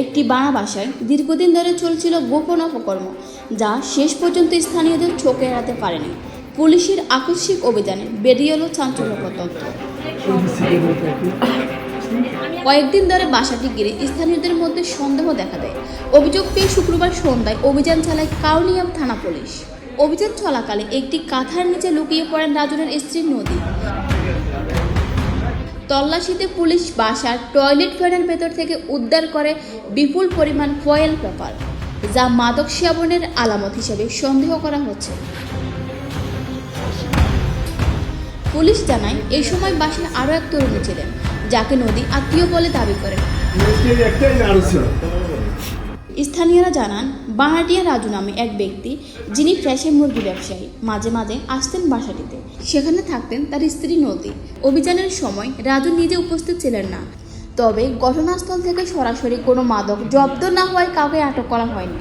একটি বাড়া বাসায় দীর্ঘদিন ধরে চলছিল গোপন অপকর্ম, যা শেষ পর্যন্ত স্থানীয়দের চোখে এড়াতে পারেনি। পুলিশের আকস্মিক অভিযানে বেরিয়ে এলো চাঞ্চল্যকর তথ্য। কয়েকদিন ধরে বাসাটি ঘিরে স্থানীয়দের মধ্যে সন্দেহ দেখা দেয়। অভিযোগ পেয়ে শুক্রবার সন্ধ্যায় অভিযান চালায় কাউনিয়াম থানা পুলিশ। অভিযান চলাকালে একটি কাঁথার নিচে লুকিয়ে পড়েন রাজনের স্ত্রী নদী। তল্লাশিতে পুলিশ বাসার টয়লেট ফ্যানের ভেতর থেকে উদ্ধার করে বিপুল পরিমাণ ফয়েল পেপার যা মাদক সেবনের আলামত হিসেবে সন্দেহ করা হচ্ছে। পুলিশ জানায় এই সময় বাসায় আরও এক তরুণী ছিলেন যাকে নদী আত্মীয় বলে দাবি করেন স্থানীয়রা জানান বাহাটিয়া রাজু নামে এক ব্যক্তি, যিনি ফ্রেশে মুরগি ব্যবসায়ী, মাঝে মাঝে আসতেন বাসাটিতে। সেখানে থাকতেন তার স্ত্রী নদী। অভিযানের সময় রাজু নিজে উপস্থিত ছিলেন না। তবে ঘটনাস্থল থেকে সরাসরি কোনো মাদক জব্দ না হওয়ায় কাউকে আটক করা হয়নি।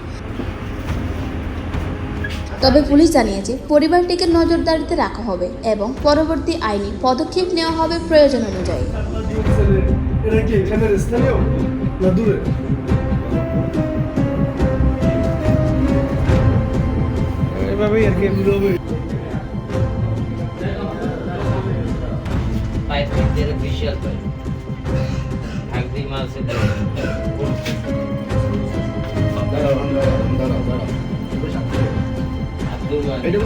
তবে পুলিশ জানিয়েছে, পরিবারটিকে নজরদারিতে রাখা হবে এবং পরবর্তী আইনি পদক্ষেপ নেওয়া হবে প্রয়োজন অনুযায়ী। দাঁড়াও আর কি এটা